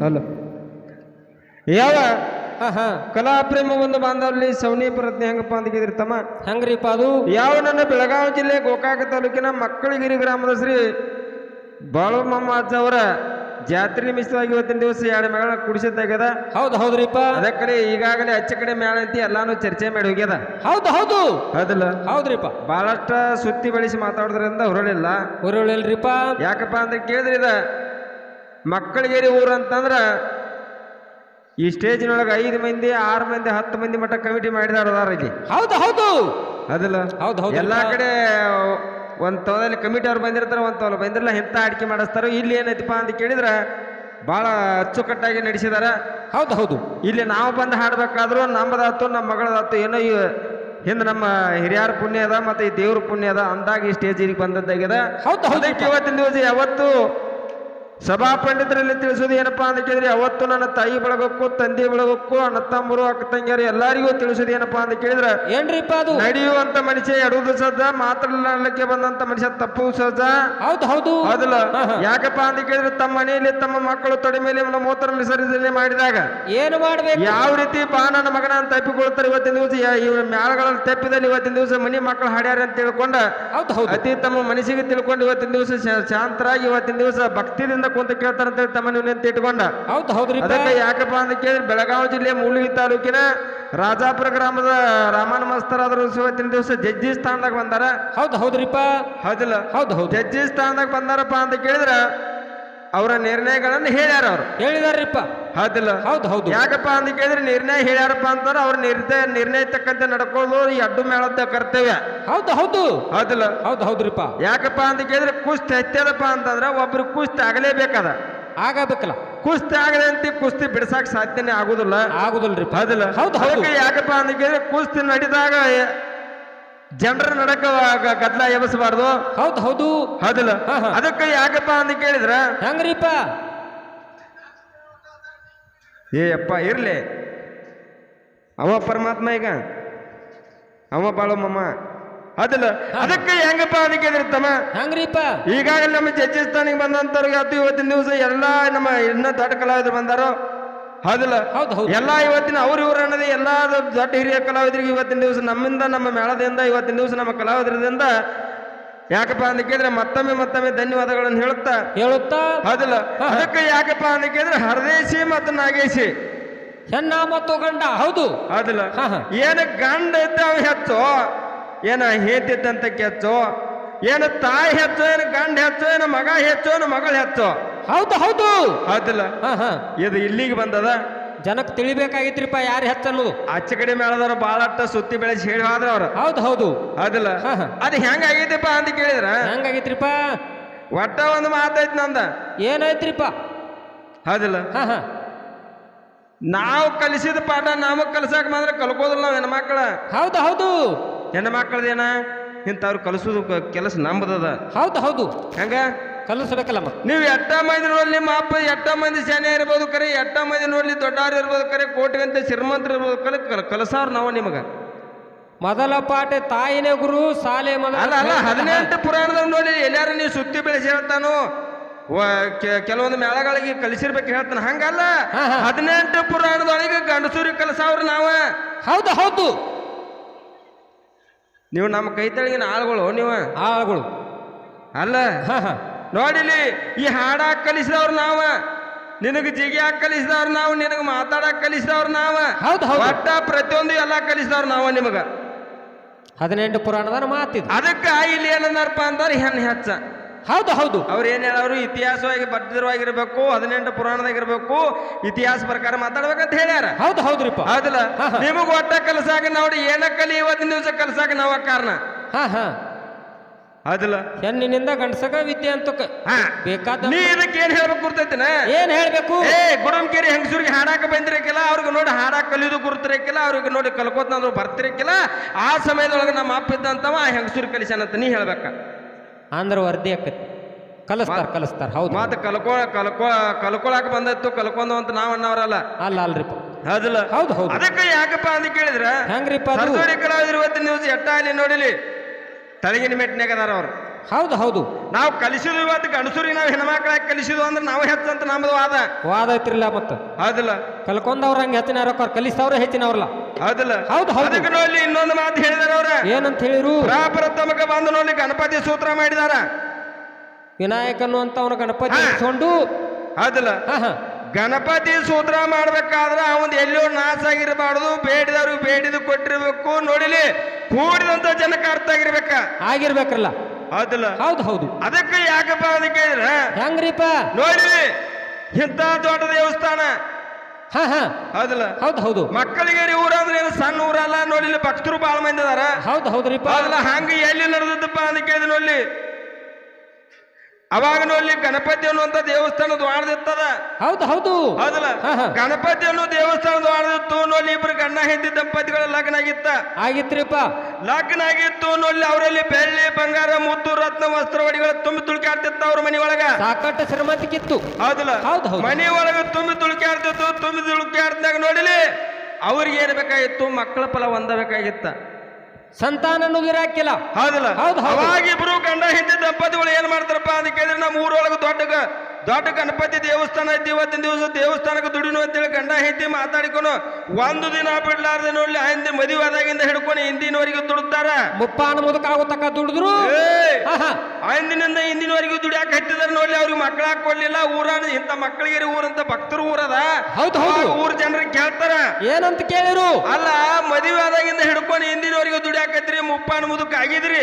ಅಲ್ಲ. ಯಾವ? ಹಾ ಹಾ. ಕಲಾ ಪ್ರೇಮ ಒಂದು ಬಾಂಧವಲ್ಲಿ ಸೌನಿ ಪ್ರಜ್ಞೆ ಹೆಂಗಪ್ಪ ಅಂತ ಕೇಳಿದ್ರಿ ತಮ್ಮ? ಹೆಂಗ್ರಿಪ್ಪ ಅದು? ಯಾವ ನನ್ನ ಬೆಳಗಾವಿ ಜಿಲ್ಲೆ ಗೋಕಾಕ ತಾಲೂಕಿನ ಮಕ್ಕಳಗಿರಿ ಗ್ರಾಮದ ಶ್ರೀ ಬಾಳುಮಮ್ಮ ಅಜ್ಜ ಅವರ ಜಾತ್ರೆ ನಿಮಿತ್ತವಾಗಿ ಇವತ್ತಿನ ದಿವಸ ಎರಡು ಮೇಳ ಕುಡಿಸಿದ್ದಾಗ್ಯದ. ಹೌದು ಹೌದ್ರಿಪ್ಪ ಅದ ಕಡೆ ಈಗಾಗಲೇ ಅಚ್ಚ ಕಡೆ ಮೇಳ ಅಂತ ಎಲ್ಲಾನು ಚರ್ಚೆ ಮಾಡಿ ಹೋಗ್ಯದ. ಹೌದು ಹೌದು. ಹೌದಲ್ಲ? ಹೌದ್ರಿಪ್ಪ ಬಹಳಷ್ಟ ಸುತ್ತಿ ಬಳಸಿ ಮಾತಾಡೋದ್ರಿಂದ ಹೊರಳಿಲ್ಲ. ಹುರಳಿಲ್ರಿಪ್ಪ ಯಾಕಪ್ಪ ಅಂತ ಕೇಳಿದ್ರಿದ ಇದ ಮಕ್ಕಳಿಗೇರಿ ಊರು ಅಂತಂದ್ರೆ ಈ ಸ್ಟೇಜ್ನೊಳಗೆ ಐದು ಮಂದಿ ಆರು ಮಂದಿ ಹತ್ತು ಮಂದಿ ಮಟ್ಟ ಕಮಿಟಿ ಮಾಡಿದಾರ ಅದಾರ ಇಲ್ಲಿ. ಹೌದು ಹೌದು. ಅದಲ್ಲ ಹೌದು ಹೌದು. ಎಲ್ಲಾ ಕಡೆ ಒಂದು ತವದಲ್ಲಿ ಕಮಿಟಿ ಅವ್ರು ಬಂದಿರ್ತಾರ ಒಂದ್ ತವಲ ಬಂದಿರಲ್ಲ ಎಂತ ಅಡಿಕೆ ಮಾಡಿಸ್ತಾರೋ ಇಲ್ಲಿ ಏನೈತಿಪ್ಪ ಅಂತ ಕೇಳಿದ್ರೆ ಬಹಳ ಅಚ್ಚುಕಟ್ಟಾಗಿ ನಡೆಸಿದಾರ. ಹೌದು ಹೌದು. ಇಲ್ಲಿ ನಾವು ಬಂದು ಹಾಡ್ಬೇಕಾದ್ರೂ ನಮ್ಮದಾತು ನಮ್ಮ ಮಗಳದಾತು ಏನೋ ಈ ಹಿಂದೆ ನಮ್ಮ ಹಿರಿಯರ ಪುಣ್ಯ ಅದ ಮತ್ತೆ ಈ ದೇವ್ರ ಪುಣ್ಯ ಅದ ಅಂದಾಗ ಈ ಸ್ಟೇಜಿಗೆ ಬಂದದ್ದಾಗ್ಯದ ಹೌದು ಹೌದು. ಇವತ್ತಿನ ದಿವಸ ಯಾವತ್ತು ಸಭಾ ಪಂಡಿತರಲ್ಲಿ ತಿಳಿಸೋದು ಏನಪ್ಪಾ ಅಂತ ಕೇಳಿದ್ರೆ ಅವತ್ತು ನನ್ನ ತಾಯಿ ಬಳಗಕ್ಕೂ ತಂದೆ ಬಳಗಕ್ಕೂ ಅಣ್ಣ ತಮ್ಮರು ಅಕ್ಕ ತಂಗಿಯರು ಎಲ್ಲರಿಗೂ ತಿಳಿಸೋದು ಏನಪ್ಪಾ ಅಂತ ಕೇಳಿದ್ರೆ ಏನ್ರಿಪ್ಪ ಅದು? ನಡೆಯುವಂತ ಮನುಷ್ಯ ಎಡುವುದು ಸಜ್ಜ ಮಾತಾಡಲಿಕ್ಕೆ ಬಂದಂತ ಮನುಷ್ಯ ತಪ್ಪು ಸಜ್ಜ ಹೌದು ಹೌದು. ಹೌದಲ್ಲ. ಯಾಕಪ್ಪ ಅಂತ ಕೇಳಿದ್ರೆ ತಮ್ಮ ಮನೆಯಲ್ಲಿ ತಮ್ಮ ಮಕ್ಕಳು ತೊಡೆ ಮೇಲೆ ಮೂತ್ರ ವಿಸರ್ಜನೆ ಮಾಡಿದಾಗ ಏನು ಮಾಡ್ಬೇಕು? ಯಾವ ರೀತಿ ಬಾ ನನ್ನ ಮಗನ ತಪ್ಪಿಕೊಳ್ತಾರೆ ಇವತ್ತಿನ ದಿವಸ ಇವ್ರ ಮ್ಯಾಳಗಳಲ್ಲಿ ತಪ್ಪಿದಲ್ಲಿ ಇವತ್ತಿನ ದಿವಸ ಮನಿ ಮಕ್ಕಳು ಹಾಡ್ಯಾರ ಅಂತ ತಿಳ್ಕೊಂಡ ಹೌದು ಹೌದು. ಅತಿ ತಮ್ಮ ಮನಸ್ಸಿಗೆ ತಿಳ್ಕೊಂಡು ಇವತ್ತಿನ ದಿವಸ ಶಾಂತರಾಗಿ ಇವತ್ತಿನ ದಿವಸ ಭಕ್ತಿದಿಂದ ಕುಂತ ಕೇಳ್ತಾರಂತ ಹೇಳಿ ತಮ್ಮ ನೀವು ಅಂತ ಇಟ್ಕೊಂಡ. ಹೌದು ಹೌದ್ರಿ ಅದಕ್ಕೆ ಯಾಕಪ್ಪ ಅಂತ ಕೇಳಿದ್ರೆ ಬೆಳಗಾವಿ ಜಿಲ್ಲೆ ಮೂಲಗಿ ತಾಲೂಕಿನ ರಾಜಾಪುರ ಗ್ರಾಮದ ರಾಮನ ಮಸ್ತರಾದರು ಇವತ್ತಿನ ದಿವಸ ಜಜ್ಜಿ ಸ್ಥಾನದಾಗ ಬಂದಾರ. ಹೌದು ಹೌದ್ರಿಪ್ಪ. ಹೌದಿಲ್ಲ? ಹೌದು ಹೌದು. ಜಜ್ಜಿ ಸ್ಥಾನದಾಗ ಬಂದಾರಪ್ಪ ಅಂತ ಕೇಳಿದ್ರ ಅವರ ನಿರ್ಣಯಗಳನ್ನು ಹೇಳ್ಯಾರ ಅವರು. ಹೇಳಿದಾರ್ರಿಪ್ಪ. ಹೌದಿಲ್ಲ? ಹೌದು ಹೌದು. ಯಾಕಪ್ಪ ಅಂತ ಕೇಳಿದ್ರೆ ನಿರ್ಣಯ ಹೇಳ್ಯಾರಪ್ಪ ಅಂತಂದ್ರೆ ಅವ್ರ ನಿರ್ಣಯ ನಿರ್ಣಯ ತಕ್ಕಂತೆ ನಡ್ಕೊಳ್ಳೋದು ಈ ಅಡ್ಡು ಮೇಳದ ಕರ್ತವ್ಯ. ಹೌದು ಹೌದು. ಹೌದಿಲ್ಲ? ಹೌದು ಹೌದ್ರಿಪ್ಪ. ಯಾಕಪ್ಪ ಅಂತ ಕೇಳಿದ್ರೆ ಕುಸ್ತಿ ಹೆಚ್ಚದಪ್ಪ ಅಂತಂದ್ರೆ ಒಬ್ರು ಕುಸ್ತಿ ಆಗಲೇಬೇಕಾದ. ಆಗಬೇಕಲ್ಲ ಕುಸ್ತಿ ಆಗದೆ ಅಂತ ಕುಸ್ತಿ ಬಿಡ್ಸಾಕ್ ಸಾಧ್ಯನೇ ಆಗುದಿಲ್ಲ. ರೀ ಹೌದಿಲ್ಲ? ಹೌದು ಹೌದು. ಯಾಕಪ್ಪ ಅಂತ ಕೇಳಿದ್ರೆ ಕುಸ್ತಿ ನಡೆದಾಗ ಜನರ ನಡಕ ಗದ್ಲ ಎಬಸಬಾರ್ದು ಹೌದು ಹೌದು. ಹೌದಿಲ್ಲ? ಹಾ. ಅದಕ್ಕೆ ಯಾಕಪ್ಪ ಅಂತ ಕೇಳಿದ್ರ ಹೆಂಗ್ರಿಪ್ಪ? ಏ ಅಪ್ಪ ಇರಲಿ. ಅವ ಪರಮಾತ್ಮ ಈಗ. ಅವ ಬಾಳಮ್ಮಮ್ಮ ಅದಲ್ಲ. ಅದಕ್ಕೆ ಹೆಂಗಪ್ಪ ಅದಕ್ಕೆ ಕೇಳಿದ್ರೆ ಹಂಗ್ರಿಪ್ಪ. ಈಗಾಗಲೇ ನಮ್ಮ ಜಡ್ಜಿ ಸ್ಥಾನಿಗೆ ಬಂದಂತವ್ರಿಗೆ ಅದು ಇವತ್ತಿನ ದಿವಸ ಎಲ್ಲಾ ನಮ್ಮ ಇನ್ನ ದೊಡ್ಡ ಕಲಾವಿದ್ರು ಬಂದಾರೋ? ಹೌದಿಲ್ಲ ಹೌದು ಎಲ್ಲ ಇವತ್ತಿನ ಅವ್ರ ಇವ್ರ ಅನ್ನೋದೇ ಎಲ್ಲಾ ದೊಡ್ಡ ಹಿರಿಯ ಕಲಾವಿದರಿಗೆ ಇವತ್ತಿನ ದಿವಸ ನಮ್ಮಿಂದ ನಮ್ಮ ಮೇಳದಿಂದ ಇವತ್ತಿನ ದಿವಸ ನಮ್ಮ ಕಲಾವಿದರಿಂದ ಯಾಕಪ್ಪ ಅಂತ ಕೇಳಿದ್ರೆ ಮತ್ತೊಮ್ಮೆ ಮತ್ತೊಮ್ಮೆ ಧನ್ಯವಾದಗಳನ್ನು ಹೇಳುತ್ತಾ? ಹೇಳುತ್ತಾ? ಹೌದಿಲ್ಲ. ಅದಕ್ಕೆ ಯಾಕಪ್ಪ ಅಂತ ಕೇಳಿದ್ರೆ ಹರದೇಶಿ ಮತ್ತು ನಾಗೇಶಿ. ಹೆಣ್ಣ ಮತ್ತು ಗಂಡ ಹೌದು. ಹೌದಿಲ್ಲ. ಏನು ಗಂಡ ಏನ ಗಂಡ ಇದ್ದಾವ ಹೆಚ್ಚು? ಏನ ಹೇತಿದ್ದಂತ ಕೆಚ್ಚು? ಏನು ತಾಯಿ ಹೆಚ್ಚು ಏನು ಗಂಡ ಹೆಚ್ಚು ಏನು ಮಗ ಹೆಚ್ಚು ಏನು ಮಗಳು ಹೆಚ್ಚು? ಹೌದು ಹೌದು. ಹೌದಿಲ್ಲ. ಹಾ ಹಾ. ಇದು ಇಲ್ಲಿಗೆ ಬಂದದ? ಜನಕ್ಕೆ ತಿಳಿಬೇಕಾಗಿತ್ರಿಪ್ಪ ಯಾರು ಹೆಚ್ಚನ್ನೋದು? ಆಚೆ ಕಡೆ ಮೇಳದವ್ರು ಬಾಳಷ್ಟ ಸುತ್ತಿ ಬೆಳೆಸಿ ಹೇಳಿ ಹೋದ್ರ ಅವ್ರು. ಹೌದು ಹೌದು. ಅದಲ್ಲ ಹಾ, ಹಾ. ಅದು ಹೆಂಗಾಗೈತಿಪ್ಪ ಅಂತ ಕೇಳಿದ್ರ? ಹೆಂಗಾಗಿತ್ರಿಪ್ಪ? ಒಟ್ಟ ಒಂದು ಮಾತೈತಿ ನಂದ. ಏನಾಯ್ತ್ರಿಪ್ಪ? ಹೌದಿಲ್ಲ? ಹಾ ಹಾ. ನಾವು ಕಲಿಸಿದ ಪಾಠ ನಮಗ್ ಕಲ್ಸಾಕ ಮಾತ್ರ ಕಲ್ಕೋದಿಲ್ಲ ನಾವು ಹೆಣ್ಮಕ್ಳ. ಹೌದು ಹೌದು. ಹೆಣ್ಮಕ್ಳದೇನ? ಇಂಥವ್ರು ಕಲಿಸೋದು ಕೆಲಸ ನಂಬದದ. ಹೌದು ಹೌದು. ಹೆಂಗ? ಕಲಿಸ್ಬೇಕಲ್ಲ ಮತ್ತೆ ನೀವು ಎಟ್ಟ ಮಂದಿ ನೋಡ್ಲಿ ನಿಮ್ಮ ಅಪ್ಪ ಎಟ್ಟ ಮಂದಿ ಶಾನೆ ಇರ್ಬೋದು ಕರೆ ಎಟ್ಟ ಮಂದಿ ನೋಡ್ಲಿ ದೊಡ್ಡವ್ರು ಇರ್ಬೋದು ಕರೆ ಕೋಟಿಗಂತ ಶ್ರೀಮಂತರು ಇರ್ಬೋದು ಕರೆ ಕಲಸಾರ್ ನಾವು ನಿಮಗೆ. ಮೊದಲ ಪಾಠ ತಾಯಿನೇ ಗುರು ಸಾಲೆ ಮೊದಲ ಅಲ್ಲ ಅಲ್ಲ ಹದಿನೆಂಟು ಪುರಾಣದಾಗ ನೋಡಿ ಎಲ್ಲಾರು ನೀವು ಸುತ್ತಿ ಬೆಳೆಸಿ ಹೇಳ್ತಾನು ಕೆಲವೊಂದು ಮೇಳಗಳಿಗೆ ಕಲಿಸಿರ್ಬೇಕು ಹೇಳ್ತಾನೆ. ಹಂಗಲ್ಲ. ಹದಿನೆಂಟು ಪುರಾಣದೊಳಗೆ ಗಂಡಸೂರಿ ಕಲಸಾವ್ರು ನಾವ. ಹೌದು ಹೌದು. ನೀವು ನಮ್ಮ ಕೈ ತೆಳಗಿನ ಆಳುಗಳು ನೀವು. ಆಳುಗಳು. ಅಲ್ಲ. ಹಾ ಹಾ. ನೋಡಿಲಿ ಈ ಹಾಡಾಕ್ ಕಲಿಸಿದವ್ರು ನಾವ ನಿನಗೆ ಜಿಗಿಯಾಕ್ ಕಲಿಸಿದವ್ರು ನಾವು ನಿನಗೆ ಮಾತಾಡಕ್ ಕಲಿಸಿದವ್ರು ನಾವ ಹೌದು ಹೌದು. ಒಟ್ಟ ಪ್ರತಿಯೊಂದು ಎಲ್ಲ ಕಲಿಸಿದವ್ರು ನಾವ ನಿಮಗ. ಹದಿನೆಂಟು ಪುರಾಣದ ಮಾತಿದ್. ಅದಕ್ಕ ಇಲ್ಲಿ ಏನಂದಾರಪ್ಪ ಅಂದ್ರೆ ಹೆಣ್ಣು ಹೆಚ್ಚ. ಹೌದು ಹೌದು. ಅವ್ರು ಏನ್ ಹೇಳೋರು ಇತಿಹಾಸವಾಗಿ ಬದ್ಧವಾಗಿರ್ಬೇಕು ಹದಿನೆಂಟು ಪುರಾಣದಾಗಿರ್ಬೇಕು ಇತಿಹಾಸ ಪ್ರಕಾರ ಮಾತಾಡ್ಬೇಕಂತ ಹೇಳ್ಯಾರ. ಹೌದು ಹೌದ್ರಿಪ್ಪ. ಹೌದಲ್ಲ. ನಿಮಗ್ ಒಟ್ಟ ಕಲಸಾಗ ನೋಡಿ ಏನ ಕಲಿ ಇವತ್ತಿನ ದಿವಸ ಕಲಸಾಗ ನಾವ ಕಾರಣ. ಹಾ ಹಾ. ಹೌದಲ್ಲ? ಹೆಣ್ಣಿನಿಂದ ಗಂಡಸಗ ವಿದ್ಯೆ ಅಂತ ಬೇಕಾದ ನೀ ಇದಕ್ಕೆ ಏನ್ ಹೇಳ್ಬೇಕು ಗುರ್ತೈತಿನ? ಏನ್ ಹೇಳ್ಬೇಕು? ಏ ಗುಡಂಕೇರಿ ಹೆಂಗಸೂರಿಗೆ ಹಾಡಾಕ ಬಂದಿರಕ್ಕಿಲ್ಲ ಅವ್ರಿಗೆ ನೋಡಿ ಹಾಡಾಕ ಕಲಿಯೋದು ಗುರುತಿರಕ್ಕಿಲ್ಲ ಅವ್ರಿಗೆ ನೋಡಿ ಕಲ್ಕೋತ ಅಂದ್ರೆ ಬರ್ತಿರಕ್ಕಿಲ್ಲ ಆ ಸಮಯದೊಳಗೆ ನಮ್ಮ ಅಪ್ಪ ಇದ್ದಂತವ ಆ ಹೆಂಗಸೂರಿಗೆ ಕಲಿಸ್ಯಾನಂತ ನೀ ಹೇಳ್ಬೇಕ. ಅಂದ್ರ ವರದಿ ಆಕತಿ. ಕಲಿಸ್ತಾರ ಕಲಿಸ್ತಾರ ಹೌದು. ಮಾತು ಕಲ್ಕೊ ಕಲ್ಕೊ ಕಲ್ಕೊಳಕ್ ಬಂದತ್ತು ಕಲ್ಕೊಂದು ಅಂತ ನಾವ್ ಅನ್ನವ್ರಲ್ಲ ಅಲ್ಲ ಅಲ್ರಿಪ್ಪ ಅದಲ್ಲ ಹೌದು ಹೌದು. ಅದಕ್ಕೆ ಯಾಕಪ್ಪ ಅಂತ ಕೇಳಿದ್ರೆ? ಹೆಂಗ್ರಿಪ್ಪ ಕಲಾವಿದ್ರು ಇವತ್ತು ನ್ಯೂಸ್ ಎಟ್ಟ ಅಲ್ಲಿ ನೋಡಿಲಿ. ತಳಗಿನ ಮೆಟ್ಟಿನಾಗ ಅದಾರ ಅವ್ರು. ಹೌದು ಹೌದು. ನಾವು ಕಲಿಸಿದ್ವಿ ಇವತ್ತು ಗಂಡಸೂರಿ ನಾವು ಹೆಣ್ಮಕ್ಳಾಗಿ ಕಲಿಸಿದ್ವು ಅಂದ್ರೆ ನಾವು ಹೆಚ್ಚಂತ ನಮ್ದು ವಾದ. ವಾದ ಐತ್ರಿಲ್ಲ ಮತ್ತ. ಹೌದಿಲ್ಲ. ಕಲ್ಕೊಂಡವ್ರ ಹಂಗೆ ಹೆಚ್ಚಿನ ಅವ್ರ ಕಲಿಸ್ತವ್ರ ಹೆಚ್ಚಿನವ್ರಲ್ಲ. ಹೌದಿಲ್ಲ. ಹೌದು, ಹೌದು. ನೋಡಿ ಇನ್ನೊಂದು ಮಾತು ಹೇಳಿದಾರ ಅವ್ರ. ಏನಂತ ಹೇಳಿರು? ಪ್ರಾಪ್ರಥಮಕ ಬಂದು ನೋಡಿ ಗಣಪತಿ ಸೂತ್ರ ಮಾಡಿದಾರ. ವಿನಾಯಕನು ಅಂತ ಅವನ ಗಣಪತಿ. ಇಟ್ಕೊಂಡು ಹೌದಿಲ್ಲ. ಗಣಪತಿ ಸೂತ್ರ ಮಾಡ್ಬೇಕಾದ್ರ ಅವನ್ ಎಲ್ಲೋ ನಾಶ ಆಗಿರಬಾರ್ದು ಬೇಡಿದವ್ರು ಬೇಡಿದ ಕೊಟ್ಟಿರ್ಬೇಕು. ನೋಡಿಲಿ ಕೂಡಿದಂತ ಜನಕ್ಕೆ ಅರ್ಥ ಆಗಿರ್ಬೇಕ? ಆಗಿರ್ಬೇಕಲ್ಲ. ಹೌದಲ್ಲ? ಹೌದು ಹೌದು. ಅದಕ್ಕೆ ಯಾಕಪ್ಪ ಅದಕ್ಕೆ ಕೇಳಿದ್ರ ಹೆಂಗ್ರಿಪ್ಪ? ನೋಡಿ ಇಂತ ದೊಡ್ಡ ದೇವಸ್ಥಾನ. ಹಾ ಹಾ. ಹೌದಲ್ಲ? ಹೌದು ಹೌದು. ಮಕ್ಕಳಿಗೆ ರೀ ಊರಂದ್ರೆ ಏನು ಸಣ್ಣ ಊರಲ್ಲ ನೋಡಿಲ್ಲ ಭಕ್ತರು ಬಾಳ ಮಂದಿ ಅದಾರ. ಹೌದು ಹೌದ್ರಿಪ್ಪ. ಅದಲ್ಲ ಹಂಗ ಎಲ್ಲಿ ನಡೆದದ್ದಪ್ಪ ಅಂತ ಕೇಳಿದ ನೋಡ್ಲಿ. ಅವಾಗ ನೋಡ್ಲಿ ಗಣಪತಿ ಅನ್ನುವಂತ ದೇವಸ್ಥಾನ ದ್ವಾರದಿತ್ತದ ಹೌದು ಹೌದು. ಹೌದಲ್ಲ. ಗಣಪತಿ ಅನ್ನೋ ದೇವಸ್ಥಾನ ದ್ವಾರದಿತ್ತು ನೋಡ್ಲಿ ಇಬ್ರು ಗಂಡ ಹೆಂಡತಿ ದಂಪತಿಗಳ ಲಗ್ನ ಆಗಿತ್ತ. ಆಗಿತ್ರಿಪ್ಪ. ಲಗ್ನ ಆಗಿತ್ತು ನೋಡ್ಲಿ ಅವರಲ್ಲಿ ಬೆಳ್ಳಿ ಬಂಗಾರ ಮುತ್ತು ರತ್ನ ವಸ್ತ್ರ ಒಡಿಗಳು ತುಂಬಿ ತುಳ್ಕಾಡ್ತಿತ್ತ ಅವ್ರ ಮನಿ ಒಳಗ ಸಾಕಷ್ಟು ಶ್ರೀಮಂತಿಕಿತ್ತು ಹೌದಲ್ಲ? ಹೌದು, ಹೌದು. ಮನಿ ಒಳಗ ತುಂಬಿ ತುಳ್ಕಾಡ್ತಿತ್ತು ತುಂಬಿ ತುಳ್ಕಾಡ್ದಾಗ ನೋಡಿಲಿ ಅವ್ರಿಗೆ ಏನ್ ಬೇಕಾಗಿತ್ತು? ಮಕ್ಕಳ ಫಲ ಒಂದ ಸಂತಾನ ಅನ್ನೋದಿರಾಕಿಲ್ಲ ಹೌದಲ್ಲ ಹೌದು. ಅವಾಗ ಇಬ್ರು ಗಂಡ ಹಿಂದಿ ದಂಪತಿಗಳು ಏನ್ ಮಾಡ್ತಾರಪ್ಪ ಅಂತ ಕೇಳಿದ್ರೆ ನಮ್ಮ ಊರೊಳಗೆ ದೊಡ್ಡ ದೊಡ್ಡ ಗಣಪತಿ ದೇವಸ್ಥಾನ ಐತಿ ಇವತ್ತಿನ ದಿವಸ ದೇವಸ್ಥಾನಕ್ಕೆ ದುಡಿನು ಅಂತೇಳಿ ಗಂಡ ಹೆಂಡತಿ ಮಾತಾಡಿಕೊಂಡು ಒಂದು ದಿನ ಬಿಡ್ಲಾರ್ದೆ ನೋಡ್ಲಿ ಹಿಂದೆ ಮದುವೆ ಆದಾಗಿಂದ ಹಿಡ್ಕೊಂಡು ಹಿಂದಿನವರೆಗೂ ದುಡ್ತಾರ. ಮುಪ್ಪಾನ ಮುದಕ ಆಗೋ ತಕ ದುಡಿದ್ರು ಹಿಂದಿನಿಂದ ಹಿಂದಿನವರೆಗೂ ದುಡಿಯಾಕ ಹತ್ತಿದಾರೆ ನೋಡ್ಲಿ ಅವ್ರಿಗೆ ಮಕ್ಕಳಾಗ ಕೊಡ್ಲಿಲ್ಲ ಊರಾನ ಇಂಥ ಮಕ್ಕಳಿಗೆ ಊರಂತ ಭಕ್ತರು ಊರದ ಹೌದು, ಹೌದು. ಊರ ಜನರಿಗೆ ಕೇಳ್ತಾರ. ಏನಂತ ಕೇಳಿರು? ಅಲ್ಲ ಮದುವೆ ಆದಾಗಿಂದ ಹಿಡ್ಕೊಂಡು ಹಿಂದಿನವರೆಗೂ ದುಡಿಯಾಕತ್ರಿ ಮುಪ್ಪಾನ ಮುದುಕ ಆಗಿದ್ರಿ.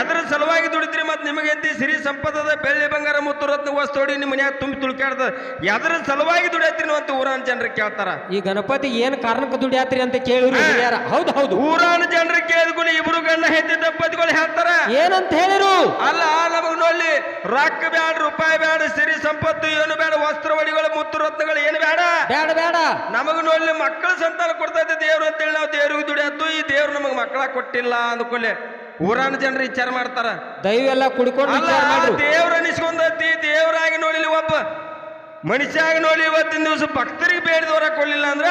ಎದ್ರ ಸಲುವಾಗಿ ದುಡಿದ್ರಿ ಮತ್ ನಿಮಗೆ ಸಿರಿ ಸಂಪದದ ಬೆಳ್ಳಿ ಬಂಗಾರ ಮುತ್ತು ರತ್ನ ವಸ್ತು ಹೊಡಿ ನಿಮ್ಮ ಮನ್ಯಾಗ ತುಂಬಿ ತುಳ್ಕಾಡ್ದ ಯಾವ್ದ್ರ ಸಲುವಾಗಿ ದುಡಿಯತ್ರಿ ನೀವು ಅಂತ ಊರಾನ ಜನರಿಗೆ ಕೇಳ್ತಾರ. ಈ ಗಣಪತಿ ಏನ್ ಕಾರಣಕ್ಕೆ ದುಡಿಯಾತ್ರಿ ಅಂತ. ಹಿರಿಯರ. ಹೌದು ಹೌದು. ಊರಾನ ಜನರಿಗೆ ಕೇಳಿದ್ಕೊಂಡು ಇಬ್ರು ಗಂಡ ಹೆಂಡತಿ ದಂಪತಿಗಳು ಹೇಳ್ತಾರ. ಏನಂತ ಹೇಳಿರು? ಅಲ್ಲ ನಮಗ್ ನೋಡಿ ರೊಕ್ಕ ಬ್ಯಾಡ ರೂಪಾಯಿ ಬ್ಯಾಡ ಸಿರಿ ಸಂಪತ್ತು ಏನು ಬೇಡ ವಸ್ತ್ರ ಒಡಿಗಳು ಮುತ್ತು ರತ್ನಗಳು ಏನು ಬೇಡ ಬೇಡ ಬೇಡ ನಮಗ್ ನೋಡಿ ಮಕ್ಕಳ ಸಂತಾನ ಕೊಡ್ತೈತೆ ದೇವ್ರು ಅಂತೇಳಿ ನಾವು ದೇವ್ರಿಗೆ ದುಡಿಯತ್ತು ಈ ದೇವ್ರು ನಮಗ್ ಮಕ್ಕಳ ಕೊಟ್ಟಿಲ್ಲ ಅಂದ್ಕೊಳ್ಳಿ ಊರಾನ ಜನರು ವಿಚಾರ ಮಾಡ್ತಾರ. ದೈವ ಎಲ್ಲ ಕುಡ್ಕೊಂಡು ಅಲ್ಲ ವಿಚಾರ ಮಾಡ್ರು. ದೇವ್ರ ಅನಿಸ್ಕೊಂಡತಿ ದೇವ್ರಾಗಿ ನೋಡಿಲಿ ಒಬ್ಬ ಮನುಷ್ಯಾಗ ನೋಡಿ ಇವತ್ತಿನ ದಿವಸ ಭಕ್ತರಿಗೆ ಬೇಡದವರ ಕೊಡ್ಲಿಲ್ಲ ಅಂದ್ರ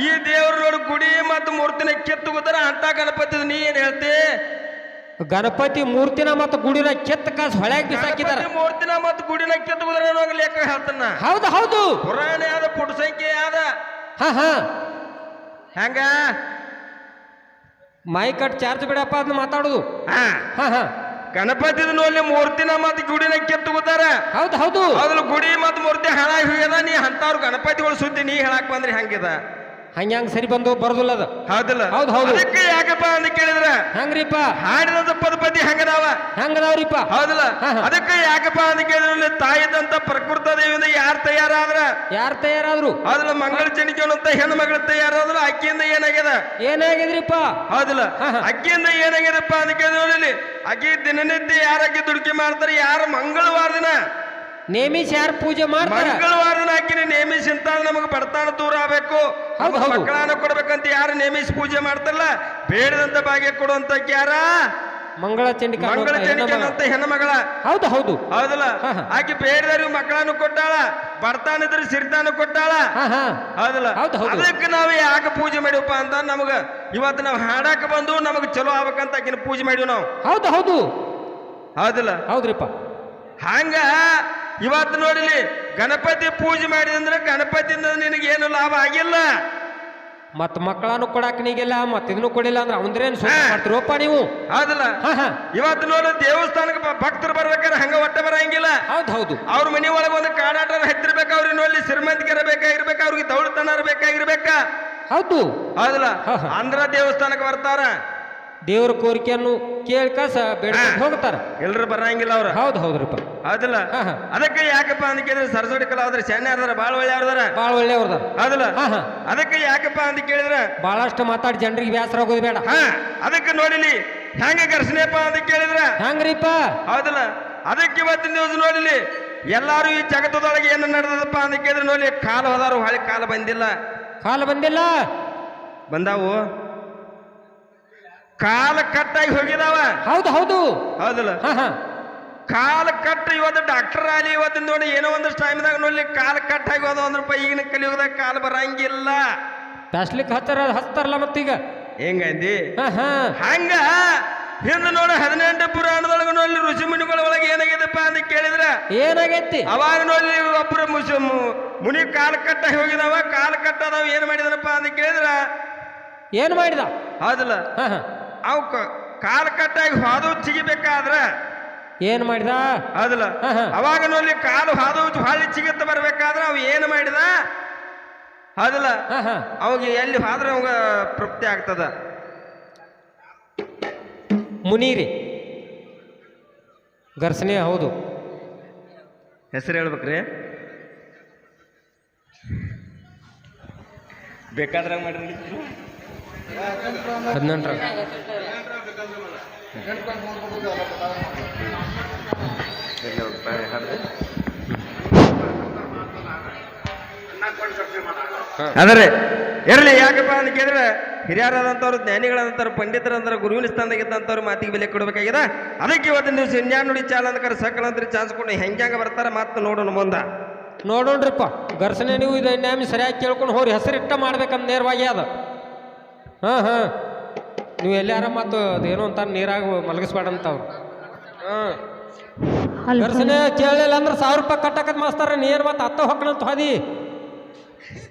ಈ ದೇವ್ರ ನೋಡಿ ಗುಡಿ ಮತ್ತು ಮೂರ್ತಿನ ಕಿತ್ತುಗುತ್ತಾರ ಅಂತ ಗಣಪತಿ ನೀ ಏನ್ ಹೇಳ್ತಿ? ಗಣಪತಿ ಮೂರ್ತಿನ ಮತ್ತು ಗುಡಿನ ಕೆತ್ತ ಕಾಸು ಹೊಳ್ಯಾಗ ಬಿಸಾಕಿದ್ದಾರೆ ಮೂರ್ತಿನ ಮತ್ತು ಗುಡಿನ ಕಿತ್ತುಗುದ್ರ ಅನ್ನೋ ಲೆಕ್ಕ ಹೇಳ್ತಾನ ಹೌದು ಹೌದು. ಪುರಾಣ ಯಾವ್ದು ಪುಟ ಸಂಖ್ಯೆ ಯಾವ್ದ ಹಾ ಹಾ. ಹೆಂಗ? ಮೈ ಕಟ್ ಚಾರ್ಜ್ ಬಿಡಪ್ಪ ಅದನ್ನ ಮಾತಾಡುದು. ಹಾ. ಹಾ ಹಾ. ಗಣಪತಿದ ನೋಡಿ ಮೂರ್ತಿನ ಮತ್ತು ಗುಡಿನ ಕಿತ್ತುಗುತ್ತಾರ ಹೌದು ಹೌದು. ಅದ್ರ ಗುಡಿ ಮತ್ತು ಮೂರ್ತಿ ಹಣ ಹೋಗ್ಯದ ನೀ ಅಂತವ್ರ ಗಣಪತಿಗಳು ಸುದ್ದಿ ನೀ ಹೇಳಕ್ ಬಂದ್ರಿ ಹಂಗಿದ. ಹಂಗ ಹಂಗ ಸರಿ ಬಂದು ಬರೋದಿಲ್ಲ ಅದು. ಹೌದಲ್ಲ. ಹೌದು, ಹೌದು. ಅದಕ್ಕೆ ಯಾಕಪ್ಪ ಅಂತ ಕೇಳಿದ್ರ ಹೆಂಗ್ರಿಪ್ಪ. ಹಾಡಿದಂತ ಪದಪತಿ ಹಂಗದಾವ? ಹೆಂಗದಾವ್ರಿಪ್ಪ. ಹೌದಲ್ಲ. ಅದಕ್ಕೆ ಯಾಕಪ್ಪ ಅಂತ ಕೇಳಿದ್ರೆ ತಾಯಿದಂತ ಪ್ರಕೃತ ದೇವಿಯಿಂದ ಯಾರು ತಯಾರಾದ್ರ? ಯಾರು ತಯಾರಾದ್ರು? ಹೌದಲ್ಲ ಮಂಗಳ ಚಣಿಕೆಯನ್ನಂತ ಹೆಣ್ಣು ಮಗಳು ತಯಾರಾದ್ರ ಅಕ್ಕಿಯಿಂದ ಏನಾಗ್ಯದ? ಏನಾಗಿದ್ರಿಪ್ಪ ಹೌದಲ್ಲ. ಅಕ್ಕಿಯಿಂದ ಏನಾಗ್ಯದಪ್ಪ ಅಂತ ಕೇಳಿದ್ರೆ ಅಕ್ಕಿ ದಿನನಿತ್ಯ ಯಾರಕ್ಕೆ ದುಡುಕಿ ಮಾಡ್ತಾರೆ ಯಾರು ಮಂಗಳವಾರ ದಿನ? ನೇಮಿಸಿ ಯಾರು ಪೂಜೆ ಮಾಡ್ತಾರ? ಮಂಗಳವಾರ ನೇಮಿಸಿ ಅಂತ ನಮಗೆ ಬರ್ತಾನ ದೂರ ಆಗ್ಬೇಕು. ಹೌದು. ಮಕ್ಕಳನ್ನ ಕೊಡ್ಬೇಕಂತ ಯಾರು ನೇಮಿಸಿ ಪೂಜೆ ಮಾಡ್ತಾರಲ್ಲ? ಬೇಡದಂತ ಭಾಗ್ಯ ಕೊಡುವಂತ ಯಾರ? ಮಂಗಳ ಚಂಡಿಕ ಮಂಗಳ ಚಣಿಕೆಯನ್ನಂತ ಅಂತ ಹೆಣ್ಣು ಮಗಳ ಹೌದು ಹೌದು. ಹೌದಲ್ಲ. ಆಕೆ ಬೇಡದವ್ರಿಗೆ ಮಕ್ಕಳನ್ನು ಕೊಟ್ಟಾಳ ಬರ್ತಾನ ಇದ್ರೆ ಸಿರ್ತಾನ ಕೊಟ್ಟಾಳ. ಹೌದಲ್ಲ? ಹೌದು, ಹೌದು. ಅದಕ್ಕೆ ನಾವು ಯಾಕೆ ಪೂಜೆ ಮಾಡಿವಪ್ಪ ಅಂತ ನಮಗ ಇವತ್ತು ನಾವು ಹಾಡಕ್ಕೆ ಬಂದು ನಮಗೆ ಚಲೋ ಆಗ್ಬೇಕಂತ ಆಕಿನ ಪೂಜೆ ಮಾಡಿವ್ ನಾವು? ಹೌದು ಹೌದು. ಹೌದಲ್ಲ? ಹೌದ್ರಿಪ್ಪ. ಹಂಗ ಇವತ್ತು ನೋಡಿಲಿ ಗಣಪತಿ ಪೂಜೆ ಮಾಡಿದಂದ್ರೆ ಗಣಪತಿಯಿಂದ ನಿನಗೆ ಏನು ಲಾಭ ಆಗಿಲ್ಲ. ಮತ್ ಮಕ್ಕಳನ್ನು ಕೊಡಾಕ ನೀಗಿಲ್ಲ ಮತ್ ಇದನ್ನು ಕೊಡಿಲ್ಲ ಅಂದ್ರೆ ಅವಂದ್ರೇನು. ಮಾಡ್ತಿರೋಪ್ಪ ನೀವು? ಹೌದಲ್ಲ? ಇವತ್ತು ನೋಡಿ ದೇವಸ್ಥಾನಕ್ಕೆ ಭಕ್ತರು ಬರ್ಬೇಕಾದ್ರೆ ಹಂಗ ಒಟ್ಟ ಬರಂಗಿಲ್ಲ. ಹೌದು ಹೌದು. ಅವ್ರ ಮನೆ ಒಳಗೆ ಒಂದು ಕಾಡಾಟ ಹತ್ತಿರ್ಬೇಕು ಅವ್ರಿಗೆ ನೋಡಿ ಶ್ರೀಮಂತಿಕೆ ಬೇಕಾಗಿರ್ಬೇಕು ಅವ್ರಿಗೆ ದೌಡತನ ಇರ್ಬೇಕಾಗಿರ್ಬೇಕ ಹೌದು. ಹೌದಲ್ಲ. ಅಂದ್ರ ದೇವಸ್ಥಾನಕ್ಕೆ ಬರ್ತಾರ. ದೇವ್ರ ಕೋರಿಕೆಯನ್ನು ಕೇಳ್ಕ ಬೇಡ. ಹೋಗ್ತಾರ. ಎಲ್ರು ಬರಂಗಿಲ್ಲ ಅವ್ರು. ಹೌದು ಹೌದ್ರಿಪ್ಪ. ಹೌದಲ್ಲ. ಅದಕ್ಕೆ ಯಾಕಪ್ಪ ಅಂತ ಕೇಳಿದ್ರೆ ಸರಸ್ವತಿ ಕಲಾವಿದ್ರೆ ಸಣ್ಣ ಯಾರ್ದಾರ? ಬಾಳ ಒಳ್ಳೆ ಯಾರ್ದಾರ? ಭಾಳ ಒಳ್ಳೆಯವ್ರದ ಹೌದಲ್ಲ? ಹಾ ಹಾ. ಅದಕ್ಕೆ ಯಾಕಪ್ಪ ಅಂತ ಕೇಳಿದ್ರೆ ಬಹಳಷ್ಟು ಮಾತಾಡಿ ಜನರಿಗೆ ಬೇಸರ ಆಗೋದು ಬೇಡ. ಹಾ ಅದಕ್ಕೆ ನೋಡಿಲಿ ಹೆಂಗ ಘರ್ಷಣೆಪ್ಪ ಅಂತ ಕೇಳಿದ್ರೆ? ಹೆಂಗ್ರಿಪ್ಪ? ಹೌದಲ್ಲ? ಅದಕ್ಕೆ ಇವತ್ತಿನ ದಿವಸ ನೋಡಿಲಿ ಎಲ್ಲಾರು ಈ ಜಗತ್ತದೊಳಗೆ ಏನು ನಡೆದಪ್ಪ ಅಂತ ಕೇಳಿದ್ರೆ ನೋಡಿ ಕಾಲು ಹೋದಾರು ಹೊಳೆ ಕಾಲ ಬಂದಿಲ್ಲ. ಕಾಲ ಬಂದಿಲ್ಲ? ಬಂದಾವು. ಕಾಲ ಕಟ್ಟಾಗಿ ಹೋಗಿದಾವ. ಹೌದು ಹೌದು. ಹೌದಲ್ಲ? ಹಾ ಹಾ. ಕಾಲ ಕಟ್ ಇವತ್ತು ಡಾಕ್ಟರ್ ಆಲಿ ಇವತ್ತಿನ ನೋಡಿ ಏನೋ ಒಂದಷ್ಟು ಟೈಮ್ದಾಗ ನೋಡ್ಲಿ ಕಾಲ ಕಟ್ಟಾಗಿ ಹೋದ ಅಂದ್ರಪ್ಪ ಈಗಿನ ಕಲಿಯೋದಾಗ ಕಾಲು ಬರಂಗಿಲ್ಲ. ಪ್ಯಾಸ್ಲಿಕ್ ಹತ್ತಾರ ಹಚ್ತಾರಲ್ಲ ಮತ್ತೀಗ ಹೆಂಗೈತಿ? ಹಂಗ? ಹಿಂದ ನೋಡಿ ಹದಿನೆಂಟು ಪುರಾಣದೊಳಗ ನೋಡಿ ಋಷಿ ಮುನಿಗಳ ಒಳಗೆ ಏನಾಗೈತಪ್ಪ ಅಂತ ಕೇಳಿದ್ರೆ ಏನಾಗೈತಿ? ಅವಾಗ ನೋಡಿ ಒಬ್ಬರು ಮುಸ ಮುನಿ ಕಾಲು ಕಟ್ಟ ಹೋಗಿದವ ಕಾಲ ಕಟ್ಟದವ ಏನ್ ಮಾಡಿದನಪ್ಪ ಅಂತ ಕೇಳಿದ್ರ? ಏನ್ ಮಾಡಿದ? ಹೌದಲ್ಲ? ಅವ್ ಕಾಲ ಕಟ್ಟಾಗಿ ಹಾದು ಚಿಗಿಬೇಕಾದ್ರ ಏನ್ ಮಾಡಿದ? ಅದಲ್ಲ. ಅವಾಗ ನೋಡಿ ಕಾಲು ಹಾದು ಹಾಲಿ ಚಿಗಿತ್ತ ಬರ್ಬೇಕಾದ್ರೆ ಅವ್ ಏನ್ ಮಾಡಿದ? ಅದಲ್ಲ ಅವಾಗ ಎಲ್ಲಿ ಹಾದ್ರೆ ಅವಾಗ ತೃಪ್ತಿ ಆಗ್ತದ. ಮುನೀರಿ. ಘರ್ಷಣೆ ಹೌದು. ಹೆಸರು ಹೇಳ್ಬೇಕ್ರಿ. ಬೇಕಾದ್ರೆ ಮಾಡ್ರಿ. ಹದಿನೆಂಟರ. ಆದರೆ ಇರಲಿ ಯಾಕಪ್ಪ ಅಂತ ಕೇಳಿದ್ರೆ ಹಿರಿಯರಾದಂಥವ್ರು ಜ್ಞಾನಿಗಳಾದಂಥವ್ರು ಪಂಡಿತರಂದ್ರೆ ಗುರುವಿನ ಸ್ಥಾನದಾಗಿದ್ದಂಥವ್ರು ಮಾತಿಗೆ ಬೆಲೆ ಕೊಡಬೇಕಾಗಿದೆ. ಅದಕ್ಕೆ ಇವತ್ತಿನ ದಿವಸ ಇನ್ಯಾನ್ ನುಡಿ ಕರ್ಸಕಲ್ಲ ಅಂದ್ರೆ ಚಾನ್ಸ್ ಕೊಟ್ಟು ಹೆಂಗ್ಯಾಂಗ ಬರ್ತಾರೆ ಮತ್ತೆ ನೋಡೋಣ ಮುಂದ. ನೋಡೋಣ್ರಿಪ್ಪ ಘರ್ಷಣೆ ನೀವು ಇದು ನ್ಯಾಮಿ ಸರಿಯಾಗಿ ಕೇಳ್ಕೊಂಡು ಹೋರಿ ಹೆಸರಿಟ್ಟ ಮಾಡ್ಬೇಕಂತ ನೇರವಾಗಿ ಅದ. ಹಾಂ ಹಾಂ. ನೀವು ಎಲ್ಲಾರ ಮತ್ತು ಅದೇನೋ ಅಂತ ನೀರಾಗ ಮಲಗಿಸ್ಬೇಡಂತವ್ರು ಹಾಂ. ದರ್ಶನ ಕೇಳಲಿಲ್ಲ ಅಂದ್ರೆ ಸಾವಿರ ರೂಪಾಯಿ ಕಟ್ಟಕತ್ ಮಾಸ್ತಾರ ನೀರು ಮತ್ತು ಹತ್ತ ಹೊಕ್ಕಣಂತ ಹೋದಿ?